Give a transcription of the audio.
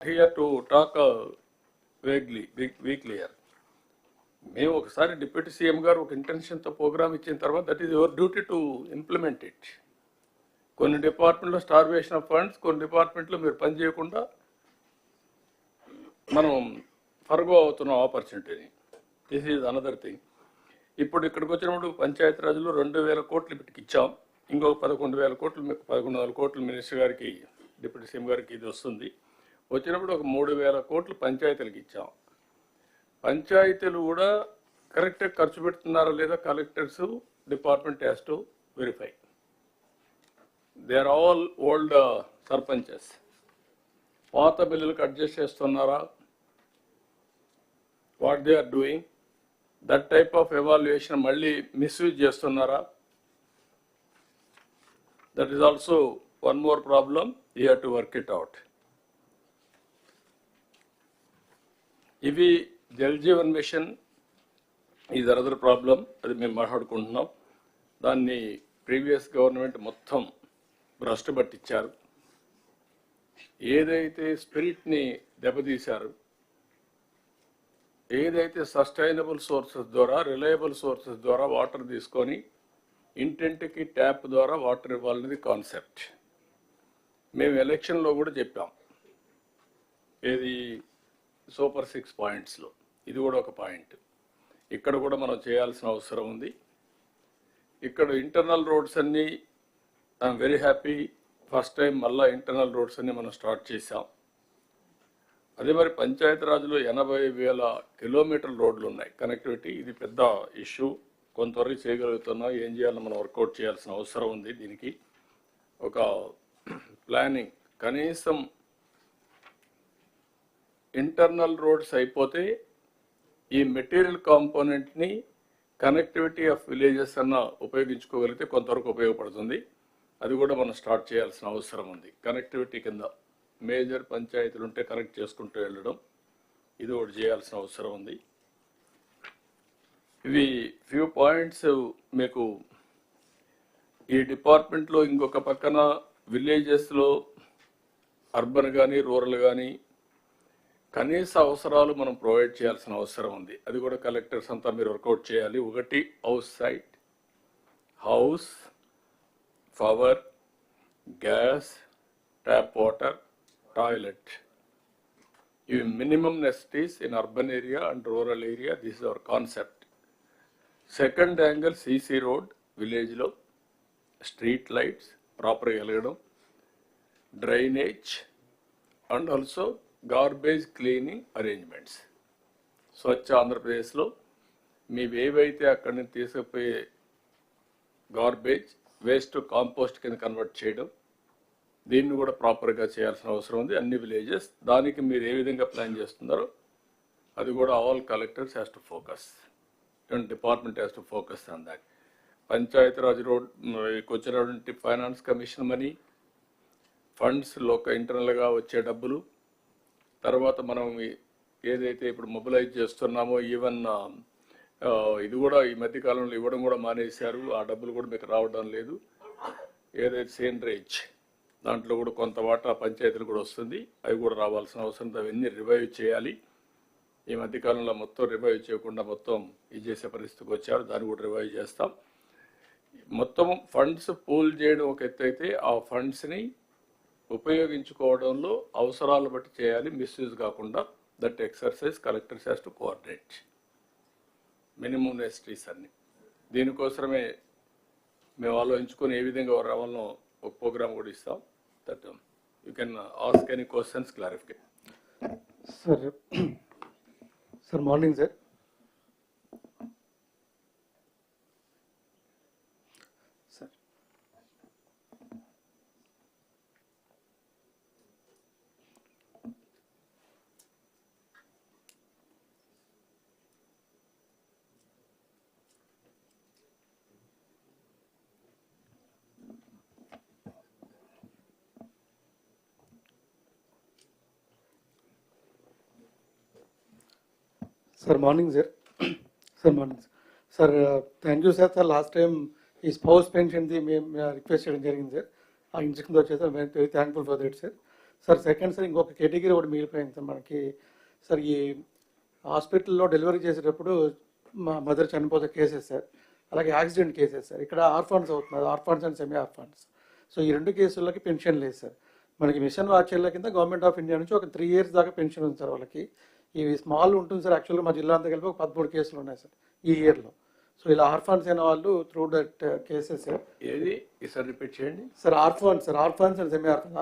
Here to talk vaguely weekly year మేము ఒకసారి deputy CM గారు ఒక ఇంటెన్షన్తో ప్రోగ్రామ్ ఇచ్చిన తర్వాత that is your duty to implement it కొన్ని డిపార్ట్మెంట్లో స్టార్వేషన్ ఆఫ్ ఫండ్స్ కొన్ని డిపార్ట్మెంట్లో మీరు పని చేయకుండా మనం ఫర్గో అవుతున్న ఆపర్చునిటీని దిస్ ఈజ్ అనదర్ థింగ్ ఇప్పుడు ఇక్కడికి వచ్చినప్పుడు పంచాయతీ రాజులు రెండు వేల కోట్లు ఇప్పటికి ఇచ్చాం. ఇంకొక పదకొండు వేల కోట్లు మీకు పదకొండు వందల కోట్లు మినిస్టర్ గారికి డిప్యూటీ సీఎం గారికి ఇది వస్తుంది. వచ్చినప్పుడు ఒక మూడు వేల కోట్లు పంచాయతీలకు ఇచ్చాం. పంచాయతీలు కూడా కరెక్ట్గా ఖర్చు పెడుతున్నారా లేదా collectors department has to verify they are all old sarpanches. పాత బిల్లులకు అడ్జస్ట్ చేస్తున్నారా? What they are doing that type of evaluation మళ్ళీ మిస్యూజ్ చేస్తున్నారా? That is also one more problem you have to work it out ఇవి Jal Jeevan mission ఈ another problem అది మేము మాట్లాడుకుంటున్నాం. దాన్ని ప్రీవియస్ గవర్నమెంట్ మొత్తం భ్రష్టు పట్టించారు. ఏదైతే స్పిరిట్ని దెబ్బతీశారు ఏదైతే సస్టైనబుల్ సోర్సెస్ ద్వారా రిలయబుల్ సోర్సెస్ ద్వారా వాటర్ తీసుకొని ఇంటింటికి ట్యాప్ ద్వారా వాటర్ ఇవ్వాలనేది కాన్సెప్ట్. మేము ఎలక్షన్లో కూడా చెప్పాం. ఏది సూపర్ సిక్స్ పాయింట్స్లో. ఇది కూడా ఒక పాయింట్. ఇక్కడ కూడా మనం చేయాల్సిన అవసరం ఉంది. ఇక్కడ ఇంటర్నల్ రోడ్స్ అన్నీ I'm very happy. First time మళ్ళీ ఇంటర్నల్ రోడ్స్ అన్నీ మనం స్టార్ట్ చేసాం అదే మరి పంచాయతీరాజ్లో ఎనభై వేల కిలోమీటర్ రోడ్లు ఉన్నాయి. కనెక్టివిటీ ఇది పెద్ద ఇష్యూ. కొంతవరకు చేయగలుగుతున్నాం. ఏం చేయాలో మనం వర్కౌట్ చేయాల్సిన అవసరం ఉంది దీనికి. ఒక ప్లానింగ్. కనీసం ఇంటర్నల్ రోడ్స్ అయిపోతే ఈ మెటీరియల్ కాంపోనెంట్ని కనెక్టివిటీ ఆఫ్ విలేజెస్ అన్న ఉపయోగించుకోగలిగితే కొంతవరకు ఉపయోగపడుతుంది. అది కూడా మనం స్టార్ట్ చేయాల్సిన అవసరం ఉంది. కనెక్టివిటీ కింద మేజర్ పంచాయతీలు ఉంటే కనెక్ట్ చేసుకుంటూ వెళ్ళడం ఇది ఒకటి చేయాల్సిన అవసరం ఉంది. ఇవి ఫ్యూ పాయింట్స్ మీకు ఈ డిపార్ట్మెంట్లో ఇంకొక పక్కన విలేజెస్లో అర్బన్ కానీ రూరల్ కానీ కనీస అవసరాలు మనం ప్రొవైడ్ చేయాల్సిన అవసరం ఉంది. అది కూడా కలెక్టర్స్ అంతా మీరు వర్కౌట్ చేయాలి. ఒకటి house site. House power gas tap water toilet. ఇవి minimum necessities in urban area and rural area. This is our concept second angle CC road విలేజ్లో స్ట్రీట్ లైట్స్ ప్రాపర్గా వెలగడం. Drainage and also garbage cleaning arrangements. Swachh ఆంధ్రప్రదేశ్లో మీవి ఏవైతే అక్కడి నుంచి తీసుకుపోయే garbage waste compost కింద కన్వర్ట్ చేయడం దీన్ని కూడా ప్రాపర్గా చేయాల్సిన అవసరం ఉంది. అన్ని విలేజెస్ దానికి మీరు ఏ విధంగా ప్లాన్ చేస్తున్నారో అది కూడా all collectors has to focus. Department has to focus on that. Panchayati Raj road వచ్చినటువంటి ఫైనాన్స్ కమిషన్ మనీ ఫండ్స్ లోక ఇంటర్నల్గా వచ్చే డబ్బులు తర్వాత మనం ఏదైతే ఇప్పుడు మొబిలైజ్ చేస్తున్నామో ఈవెన్ ఇది కూడా ఈ మధ్య కాలంలో ఇవ్వడం కూడా మానేశారు. ఆ డబ్బులు కూడా మీకు రావడం లేదు. ఏదైతే సేండ్రేజ్ దాంట్లో కూడా కొంత వాటా పంచాయతీలు కూడా వస్తుంది. అవి కూడా రావాల్సిన అవసరం అవన్నీ రివైవ్ చేయాలి. ఈ మధ్య కాలంలో మొత్తం రివైవ్ చేయకుండా మొత్తం ఇది చేసే పరిస్థితికి వచ్చారు. దాన్ని కూడా రివైవ్ చేస్తాం. మొత్తం ఫండ్స్ పూల్ చేయడం ఒక ఎత్తు అయితే ఆ ఫండ్స్ని ఉపయోగించుకోవడంలో అవసరాలు బట్టి చేయాలి మిస్యూజ్ కాకుండా that exercise collectors has to coordinate minimum necessities అన్ని. దీనికోసమే మేము ఆలోచించుకొని ఏ విధంగా రావాలనో ఒక ప్రోగ్రామ్ కూడా ఇస్తాం. That you can ask any questions clarification sir sir morning sir sir sir morning sir sir morning sir thank you sir sir last time ఈ spouse పెన్షన్ది మేము రిక్వెస్ట్ చేయడం జరిగింది సార్ ఆ ఇంజక్షన్తో వచ్చేసి very thankful for that sir sir second sir ఇంకొక category కూడా మిగిలిపోయింది సార్ మనకి. సార్ ఈ హాస్పిటల్లో డెలివరీ చేసేటప్పుడు మా మదర్ చనిపోతే కేసెస్ సార్ అలాగే యాక్సిడెంట్ కేసెస్ సార్ ఇక్కడ ఆర్ఫాన్స్ అవుతున్నారు. Orphans and semi orphans so ఈ రెండు కేసులకి పెన్షన్ లేదు సార్ మనకి మిషన్ వాచ్యాల కింద గవర్నమెంట్ ఆఫ్ ఇండియా నుంచి ఒక త్రీ ఇయర్స్ దాకా పెన్షన్ ఉంది సార్ వాళ్ళకి. ఇవి స్మాల్ ఉంటుంది సార్ యాక్చువల్గా మా జిల్లా అంతా కలిపి ఒక పదమూడు కేసులు ఉన్నాయి సార్ ఈ ఇయర్లో సో ఇలా ఆర్ఫాన్స్ అయిన వాళ్ళు త్రూ దట్ కేసెస్ సార్ ఏది? ఈసారి రిపీట్ చేయండి. Sir orphans sir orphans and semi orphans